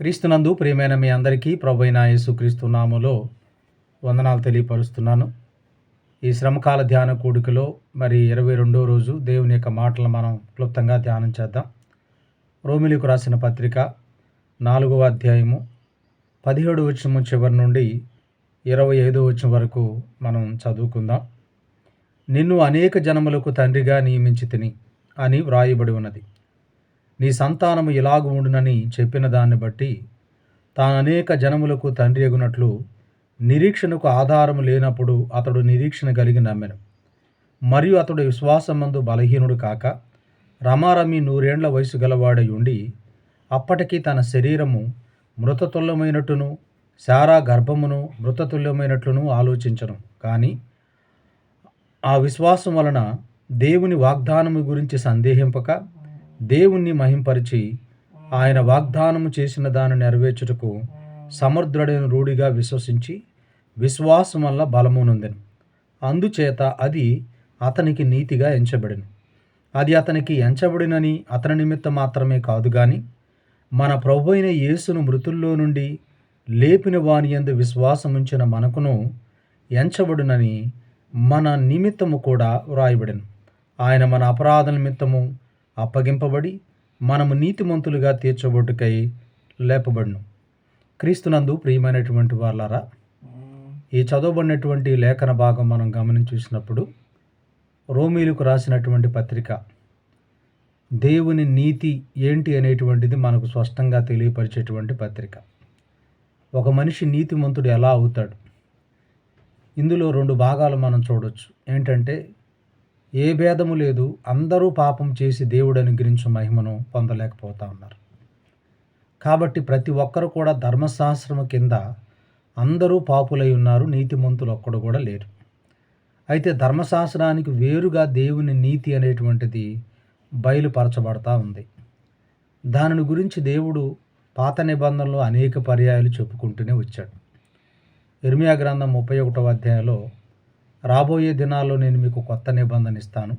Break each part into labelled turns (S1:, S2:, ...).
S1: క్రీస్తునందు ప్రియమైన మీ అందరికీ ప్రభు అయిన యేసుక్రీస్తు నామలో వందనాలు తెలియపరుస్తున్నాను. ఈ శ్రమకాల ధ్యాన కూడికలో మరి ఇరవై రెండో రోజు దేవుని యొక్క మాటలు మనం క్లుప్తంగా ధ్యానం చేద్దాం. రోమిలికు రాసిన పత్రిక నాలుగవ అధ్యాయము పదిహేడు వచ్చిన చివరి నుండి ఇరవై ఐదో వచ్చిన వరకు మనం చదువుకుందాం. నిన్ను అనేక జనములకు తండ్రిగా నియమించి తిని అని వ్రాయబడి ఉన్నది. నీ సంతానము ఇలాగు ఉండునని చెప్పిన దాన్ని బట్టి తాను అనేక జనములకు తండ్రి ఎగునట్లు నిరీక్షణకు ఆధారము లేనప్పుడు అతడు నిరీక్షణ కలిగి నమ్మెను. మరియు అతడు విశ్వాసమందు బలహీనుడు కాక రమారమి నూరేండ్ల వయసు గలవాడై ఉండి అప్పటికి తన శరీరము మృతతుల్యమైనట్టును శారా గర్భమును మృతతుల్యమైనట్లును ఆలోచించను. కానీ ఆ విశ్వాసం వలన దేవుని వాగ్దానము గురించి సందేహింపక దేవుణ్ణి మహింపరిచి ఆయన వాగ్దానము చేసిన దాన్ని నెరవేర్చుటకు సమర్థుడైన రూఢిగా విశ్వసించి విశ్వాసం వల్ల బలము నొందెను. అందుచేత అది అతనికి నీతిగా ఎంచబడిను. అది అతనికి ఎంచబడినని అతని నిమిత్తం మాత్రమే కాదు గాని మన ప్రభు అయిన యేసును మృతుల్లో నుండి లేపిన వాని ఎందు విశ్వాసముంచిన మనకును ఎంచబడునని మన నిమిత్తము కూడా వ్రాయబడిను. ఆయన మన అపరాధ నిమిత్తము అప్పగింపబడి మనము నీతిమంతులుగా తీర్చబొట్టుకై లేపబడును. క్రీస్తునందు ప్రియమైనటువంటి వాళ్ళారా ఈ చదవబడినటువంటి లేఖన భాగం మనం గమనించి చూసినప్పుడు రోమీలకు రాసినటువంటి పత్రిక దేవుని నీతి ఏంటి అనేటువంటిది మనకు స్పష్టంగా తెలియపరిచేటువంటి పత్రిక. ఒక మనిషి నీతిమంతుడు ఎలా అవుతాడు? ఇందులో రెండు భాగాలు మనం చూడవచ్చు ఏంటంటే ఏ భేదము లేదు అందరూ పాపం చేసి దేవుడు అనుగ్రహించు మహిమను పొందలేకపోతా ఉన్నారు. కాబట్టి ప్రతి ఒక్కరు కూడా ధర్మశాస్త్రము కింద అందరూ పాపులై ఉన్నారు నీతిమంతులు ఒక్కడు కూడా లేరు. అయితే ధర్మశాస్త్రానికి వేరుగా దేవుని నీతి అనేటువంటిది బయలుపరచబడతా ఉంది. దానిని గురించి దేవుడు పాత నిబంధనలో అనేక పర్యాయాలు చెప్పుకుంటూనే వచ్చాడు. ఇర్మియా గ్రంథం ముప్పై ఒకటవ అధ్యాయంలో రాబోయే దినాల్లో నేను మీకు కొత్త నిబంధన ఇస్తాను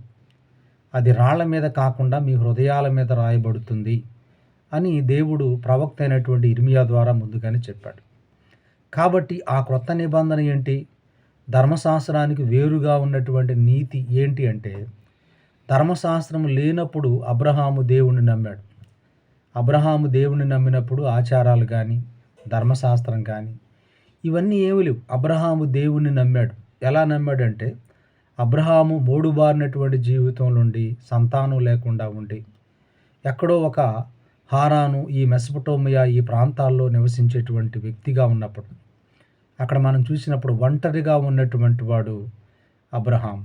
S1: అది రాళ్ళ మీద కాకుండా మీ హృదయాల మీద రాయబడుతుంది అని దేవుడు ప్రవక్త అయినటువంటి ఇర్మియా ద్వారా ముందుగానే చెప్పాడు. కాబట్టి ఆ క్రొత్త నిబంధన ఏంటి? ధర్మశాస్త్రానికి వేరుగా ఉన్నటువంటి నీతి ఏంటి అంటే ధర్మశాస్త్రం లేనప్పుడు అబ్రహాము దేవుణ్ణి నమ్మాడు. అబ్రహాము దేవుణ్ణి నమ్మినప్పుడు ఆచారాలు కానీ ధర్మశాస్త్రం కానీ ఇవన్నీ ఏమి లేవు. అబ్రహాము దేవుణ్ణి నమ్మాడు. ఎలా నమ్మాడంటే అబ్రహాము మోడుబారినటువంటి జీవితం నుండి సంతానం లేకుండా ఉండి ఎక్కడో ఒక హారాను ఈ మెసపటోమియా ఈ ప్రాంతాల్లో నివసించేటువంటి వ్యక్తిగా ఉన్నప్పుడు అక్కడ మనం చూసినప్పుడు ఒంటరిగా ఉన్నటువంటి వాడు అబ్రహాం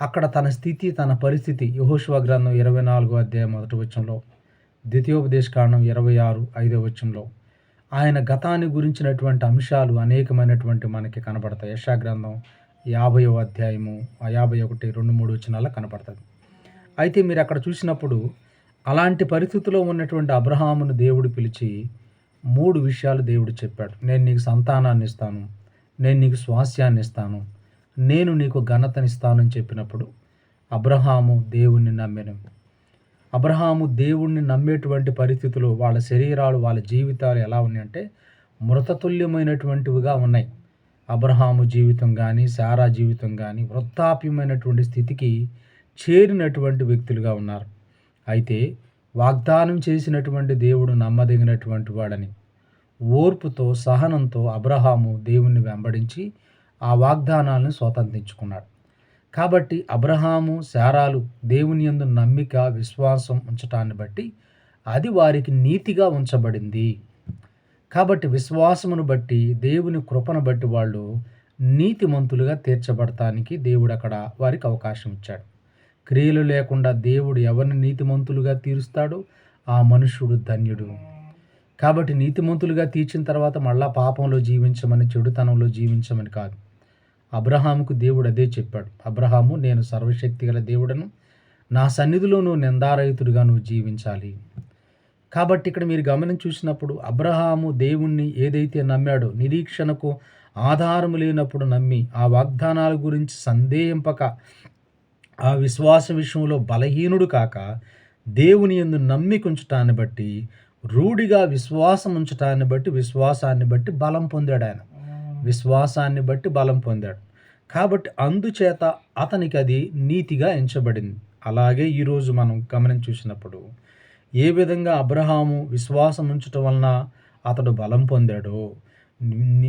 S1: అక్కడ తన స్థితి తన పరిస్థితి యహోశివ గ్రంథం ఇరవై నాలుగో అధ్యాయం మొదటి వచ్చంలో ద్వితీయోపదేశ కారణం ఇరవై ఆరు ఐదో వచ్చంలో ఆయన గతాన్ని గురించినటువంటి అంశాలు అనేకమైనటువంటి మనకి కనబడతాయి యశాగ్రంథం యాభై యాభైవ అధ్యాయము యాభై ఒకటి రెండు మూడు వచ్చినాల కనపడుతుంది. అయితే మీరు అక్కడ చూసినప్పుడు అలాంటి పరిస్థితిలో ఉన్నటువంటి అబ్రహామును దేవుడు పిలిచి మూడు విషయాలు దేవుడు చెప్పాడు. నేను నీకు సంతానాన్ని ఇస్తాను నేను నీకు స్వాస్యాన్ని ఇస్తాను నేను నీకు ఘనతనిస్తానని చెప్పినప్పుడు అబ్రహాము దేవుణ్ణి నమ్మిన. అబ్రహాము దేవుణ్ణి నమ్మేటువంటి పరిస్థితులు వాళ్ళ శరీరాలు వాళ్ళ జీవితాలు ఎలా ఉన్నాయంటే మృతతుల్యమైనటువంటివిగా ఉన్నాయి. అబ్రహాము జీవితం కానీ సారా జీవితం కానీ వృత్తాప్యమైనటువంటి స్థితికి చేరినటువంటి వ్యక్తులుగా ఉన్నారు. అయితే వాగ్దానం చేసినటువంటి దేవుడు నమ్మదగినటువంటి వాడని ఓర్పుతో సహనంతో అబ్రహాము దేవుణ్ణి వెంబడించి ఆ వాగ్దానాలను స్వతంత్రించుకున్నాడు. కాబట్టి అబ్రహాము శారాలు దేవుని యందు నమ్మిక విశ్వాసం ఉంచటాన్ని బట్టి అది వారికి నీతిగా ఉంచబడింది. కాబట్టి విశ్వాసమును బట్టి దేవుని కృపను బట్టి వాళ్ళు నీతిమంతులుగా తీర్చబడటానికి దేవుడు అక్కడ వారికి అవకాశం ఇచ్చాడు. క్రియలు లేకుండా దేవుడు ఎవరిని నీతిమంతులుగా తీరుస్తాడో ఆ మనుషుడు ధన్యుడు. కాబట్టి నీతిమంతులుగా తీర్చిన తర్వాత మళ్ళా పాపంలో జీవించమని చెడుతనంలో జీవించమని కాదు. అబ్రహాముకు దేవుడు అదే చెప్పాడు. అబ్రహాము నేను సర్వశక్తి గల దేవుడను. నా సన్నిధిలో నువ్వు నిందారహితుడిగా నువ్వు జీవించాలి. కాబట్టి ఇక్కడ మీరు గమనించి చూసినప్పుడు అబ్రహాము దేవుణ్ణి ఏదైతే నమ్మాడో నిరీక్షణకు ఆధారము లేనప్పుడు నమ్మి ఆ వాగ్దానాల గురించి సందేహింపక ఆ విశ్వాస విషయంలో బలహీనుడు కాక దేవుని ఎందు నమ్మికుంచటాన్ని బట్టి రూఢిగా విశ్వాసం ఉంచటాన్ని బట్టి విశ్వాసాన్ని బట్టి బలం పొందాడు ఆయన. విశ్వాసాన్ని బట్టి బలం పొందాడు. కాబట్టి అందుచేత అతనికి అది నీతిగా ఎంచబడింది. అలాగే ఈరోజు మనం గమనించి చూసినప్పుడు ఏ విధంగా అబ్రహాము విశ్వాసం ఉంచటం వలన అతడు బలం పొందాడో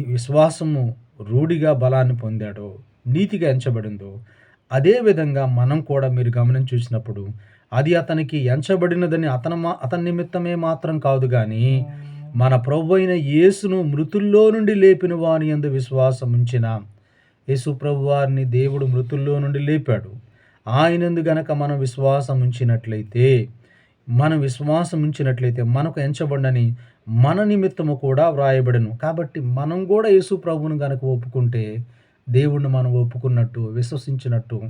S1: విశ్వాసము రూఢిగా బలాన్ని పొందాడో నీతిగా ఎంచబడిందో అదే విధంగా మనం కూడా మీరు గమనించి చూసినప్పుడు అది అతనికి ఎంచబడినదని అతను మా అతని నిమిత్తమే మాత్రం కాదు కానీ మన ప్రభు అయిన యేసును మృతుల్లో నుండి లేపిన వాని యందు విశ్వాసం ఉంచిన యేసు ప్రభు వారిని దేవుడు మృతుల్లో నుండి లేపాడు. ఆయనందు గనక మనం విశ్వాసం ఉంచినట్లయితే మనం విశ్వాసం ఉంచినట్లయితే మనకు ఎంచబడని మన నిమిత్తము కూడా వ్రాయబడను. కాబట్టి మనం కూడా యేసు ప్రభువును గనక ఒప్పుకుంటే దేవుణ్ణి మనం ఒప్పుకున్నట్టు విశ్వసించినట్టు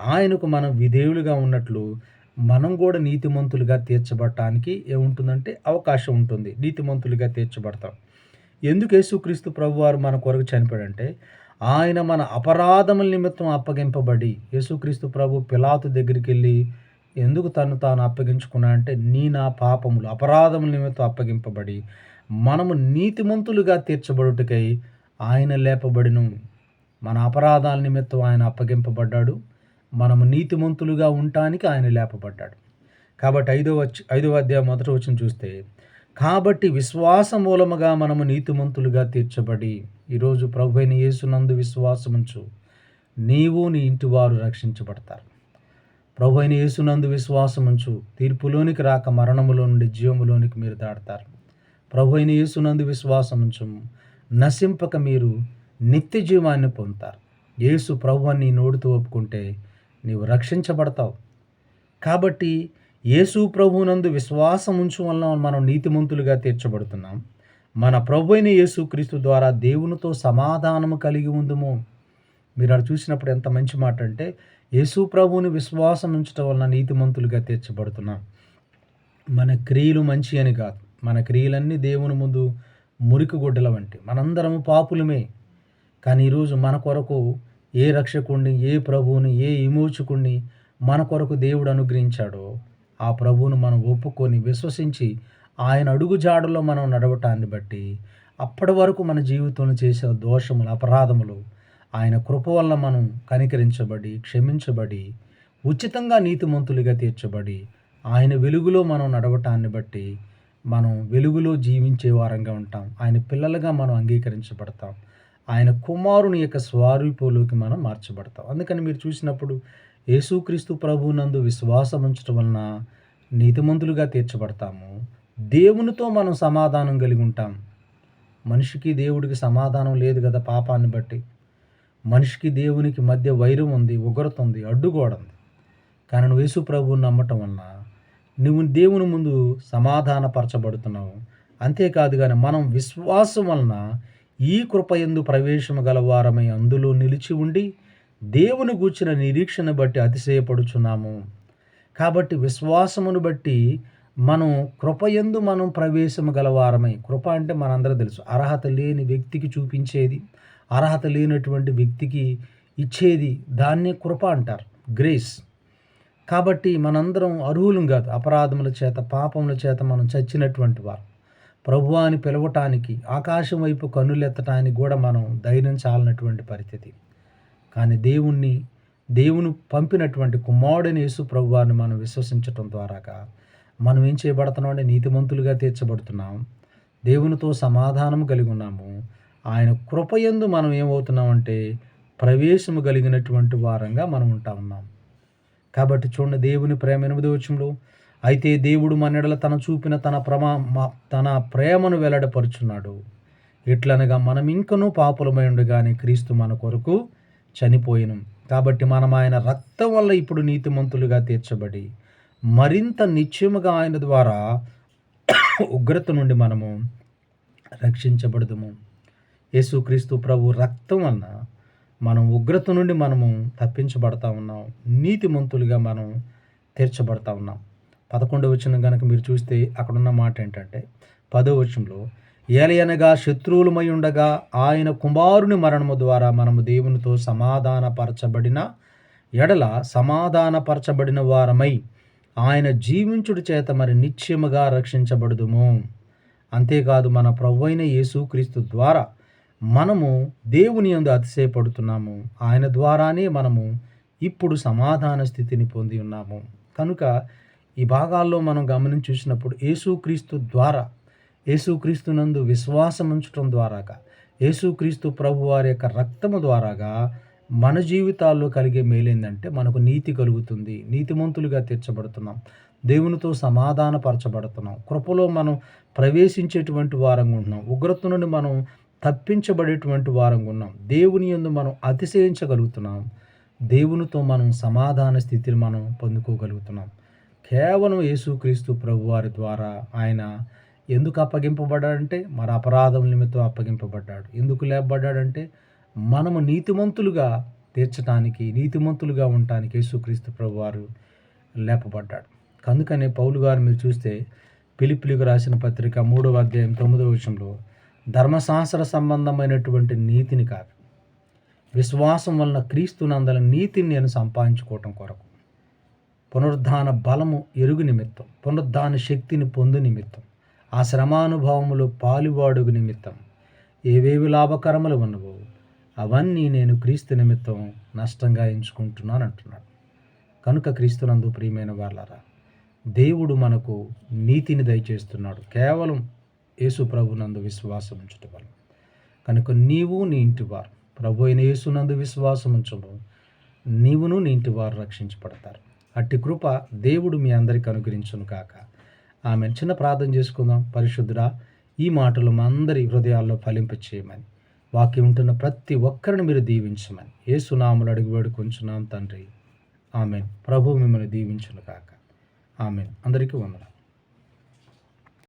S1: ఆయనకు మనం విధేయులుగా ఉన్నట్లు మనం కూడా నీతిమంతులుగా తీర్చబడటానికి ఏముంటుందంటే అవకాశం ఉంటుంది. నీతిమంతులుగా తీర్చబడతాం. ఎందుకు యేసుక్రీస్తు ప్రభువారు మన కొరకు చనిపోయాడంటే ఆయన మన అపరాధముల నిమిత్తం అప్పగింపబడి యేసుక్రీస్తు ప్రభు పిలాతు దగ్గరికి వెళ్ళి ఎందుకు తను తాను అప్పగించుకున్నా అంటే నీ నా పాపములు అపరాధముల నిమిత్తం అప్పగింపబడి మనము నీతిమంతులుగా తీర్చబడుటకై ఆయన లేపబడిను. మన అపరాధాల నిమిత్తం ఆయన అప్పగింపబడ్డాడు. మనము నీతిమంతులుగా ఉండటానికి ఆయన లేపబడ్డాడు. కాబట్టి ఐదో వచ్చి ఐదో అధ్యాయం మొదట వచ్చిన చూస్తే కాబట్టి విశ్వాస మూలముగా మనము నీతిమంతులుగా తీర్చబడి ఈరోజు ప్రభు అయిన యేసునందు విశ్వాసముంచు నీవు నీ ఇంటివారు రక్షించబడతారు. ప్రభు అయిన యేసునందు విశ్వాసముంచు తీర్పులోనికి రాక మరణములో నుండి జీవములోనికి మీరు దాడతారు. ప్రభు అయిన యేసునందు విశ్వాసముంచు నశింపక మీరు నిత్య జీవాన్ని పొందుతారు. యేసు ప్రభు అని నోడుతూ ఒప్పుకుంటే నీవు రక్షించబడతావు. కాబట్టి యేసు ప్రభువునందు విశ్వాసం ఉంచు వలన మనం నీతిమంతులుగా తీర్చబడుతున్నాం. మన ప్రభు అయిన యేసుక్రీస్తు ద్వారా దేవునితో సమాధానము కలిగి ఉందము. మీరు అది చూసినప్పుడు ఎంత మంచి మాట అంటే యేసు ప్రభువుని విశ్వాసం ఉంచడం వలన నీతిమంతులుగా తీర్చబడుతున్నాం. మన క్రియలు మంచి అని కాదు. మన క్రియలన్నీ దేవుని ముందు మురికి గుడ్డల వంటి మనందరము పాపులమే. కానీ ఈరోజు మన కొరకు ఏ రక్షకుణ్ణి ఏ ప్రభువుని ఏ విమోచకుణ్ణి మన కొరకు దేవుడు అనుగ్రహించాడో ఆ ప్రభువును మనం ఒప్పుకొని విశ్వసించి ఆయన అడుగు జాడలో మనం నడవటాన్ని బట్టి అప్పటి వరకు మన జీవితంలో చేసిన దోషములు అపరాధములు ఆయన కృప వల్ల మనం కనికరించబడి క్షమించబడి ఉచితంగా నీతిమంతులుగా తీర్చబడి ఆయన వెలుగులో మనం నడవటాన్ని బట్టి మనం వెలుగులో జీవించే వారంగా ఉంటాం. ఆయన పిల్లలుగా మనం అంగీకరించబడతాం. ఆయన కుమారుని యొక్క స్వారూపంలోకి మనం మార్చబడతాం. అందుకని మీరు చూసినప్పుడు యేసుక్రీస్తు ప్రభునందు విశ్వాసం ఉంచడం వలన నీతిమంతులుగా తీర్చబడతాము. దేవునితో మనం సమాధానం కలిగి ఉంటాం. మనిషికి దేవుడికి సమాధానం లేదు కదా పాపాన్ని బట్టి. మనిషికి దేవునికి మధ్య వైరం ఉంది ఉగ్రత ఉంది అడ్డుగోడ ఉంది కానీ నువ్వు యేసు ప్రభువుని నమ్మటం వలన నువ్వు దేవుని ముందు సమాధానపరచబడుతున్నావు. అంతేకాదు కానీ మనం విశ్వాసం వలన ఈ కృప ఎందు ప్రవేశము గలవారమై అందులో నిలిచి ఉండి దేవుని గూర్చిన నిరీక్షణ బట్టి అతిశయపడుచున్నాము. కాబట్టి విశ్వాసమును బట్టి మనం కృపయందు మనం ప్రవేశము గలవారమై కృప అంటే మనందరూ తెలుసు అర్హత లేని వ్యక్తికి చూపించేది అర్హత లేనటువంటి వ్యక్తికి ఇచ్చేది దాన్నే కృప అంటారు గ్రేస్. కాబట్టి మనందరం అర్హులం కాదు అపరాధముల చేత పాపముల చేత మనం చచ్చినటువంటి వారు. ప్రభు అని పిలవటానికి ఆకాశం వైపు కన్నులెత్తటానికి కూడా మనం ధైర్యం చాలనటువంటి పరిస్థితి. కానీ దేవుణ్ణి దేవుని పంపినటువంటి కుమారుడని యేసు ప్రభువారిని మనం విశ్వసించటం ద్వారాగా మనం ఏం చేయబడుతున్నాం అంటే నీతిమంతులుగా తీర్చబడుతున్నాం. దేవునితో సమాధానం కలిగి ఉన్నాము. ఆయన కృపయందు మనం ఏమవుతున్నామంటే ప్రవేశము కలిగినటువంటి వారంగా మనం ఉంటా ఉన్నాం. కాబట్టి చూడండి దేవుని ప్రేమ ఎనిమిది వచ్చంలో అయితే దేవుడు మనెడల తన చూపిన తన ప్రమా మ- తన ప్రేమను వెల్లడపరుచున్నాడు. ఎట్లనగా మనం ఇంకనూ పాపులమై ఉండగానే క్రీస్తు మన కొరకు చనిపోయిను. కాబట్టి మనం ఆయన రక్తం వల్ల ఇప్పుడు నీతిమంతులుగా తీర్చబడి మరింత నిశ్చయముగా ఆయన ద్వారా ఉగ్రత నుండి మనము రక్షించబడదుము. యేసుక్రీస్తు ప్రభు రక్తం వలన మనం ఉగ్రత నుండి మనము తప్పించబడతా ఉన్నాం. నీతిమంతులుగా మనం తీర్చబడతా ఉన్నాం. పదకొండవ వచనం కనుక మీరు చూస్తే అక్కడున్న మాట ఏంటంటే పదో వచనంలో ఏలయనగా శత్రువులమై ఉండగా ఆయన కుమారుని మరణము ద్వారా మనము దేవునితో సమాధానపరచబడిన ఎడల సమాధానపరచబడిన వారమై ఆయన జీవించుడి చేత మరి నిత్యముగా రక్షించబడుదుము. అంతేకాదు మన ప్రభు అయిన యేసుక్రీస్తు ద్వారా మనము దేవుని యందు అతిశయపడుతున్నాము. ఆయన ద్వారానే మనము ఇప్పుడు సమాధాన స్థితిని పొంది ఉన్నాము. కనుక ఈ భాగాల్లో మనం గమనించి చూసినప్పుడు యేసుక్రీస్తు ద్వారా యేసుక్రీస్తునందు విశ్వాసం ఉంచడం ద్వారాగా యేసుక్రీస్తు ప్రభు వారి యొక్క రక్తము ద్వారాగా మన జీవితాల్లో కలిగే మేలేందంటే మనకు నీతి కలుగుతుంది. నీతిమంతులుగా తీర్చబడుతున్నాం. దేవునితో సమాధానపరచబడుతున్నాం. కృపలో మనం ప్రవేశించేటువంటి వారంగా ఉంటున్నాం. ఉగ్రత నుండి మనం తప్పించబడేటువంటి వారంగా ఉన్నాం. దేవుని యందు మనం అతిశయించగలుగుతున్నాం. దేవునితో మనం సమాధాన స్థితిని మనం పొందుకోగలుగుతున్నాం. కేవలం యేసుక్రీస్తు ప్రభువారి ద్వారా ఆయన ఎందుకు అప్పగింపబడ్డాడంటే మన అపరాధం నిమిత్తం అప్పగింపబడ్డాడు. ఎందుకు లేపబడ్డాడంటే మనము నీతిమంతులుగా తీర్చడానికి నీతిమంతులుగా ఉండటానికి యేసుక్రీస్తు ప్రభువారు లేపబడ్డాడు. అందుకనే పౌలు గారు మీరు చూస్తే పిలిపిలికి రాసిన పత్రిక మూడవ అధ్యాయం తొమ్మిదవ విషయంలో ధర్మశాస్త్ర సంబంధమైనటువంటి నీతిని కాదు విశ్వాసం వలన క్రీస్తునందల నీతిని నేను సంపాదించుకోవటం కొరకు. పునరుద్ధాన బలము ఎరుగు నిమిత్తం పునరుద్ధాన శక్తిని పొందు నిమిత్తం ఆ శ్రమానుభవములో పాలువాడుగు నిమిత్తం. ఏవేవి లాభకరములు ఉన్నవో అవన్నీ నేను క్రీస్తు నిమిత్తం నష్టంగా ఎంచుకుంటున్నాను అంటున్నాడు. కనుక క్రీస్తునందు ప్రియమైన వాళ్ళరా దేవుడు మనకు నీతిని దయచేస్తున్నాడు. కేవలం యేసు ప్రభునందు విశ్వాసం ఉంచటం వల్ల కనుక నీవు నీ ఇంటి వారు ప్రభు అయిన యేసునందు విశ్వాసం ఉంచము. నీవును నీ ఇంటి వారు రక్షించబడతారు. అట్టి కృప దేవుడు మీ అందరికి అనుగ్రహించును కాక ఆమె చిన్న ప్రార్థన చేసుకుందాం. పరిశుద్ధుడా ఈ మాటలు మా అందరి హృదయాల్లో ఫలింప చేయమని వాక్యం ఉంటున్న ప్రతి ఒక్కరిని మీరు దీవించమని ఏసునాములు అడిగి వేడుకొంచున్నాం తండ్రి. ఆమెన్. ప్రభు మిమ్మల్ని దీవించును కాక ఆమెన్. అందరికీ వందనాలు.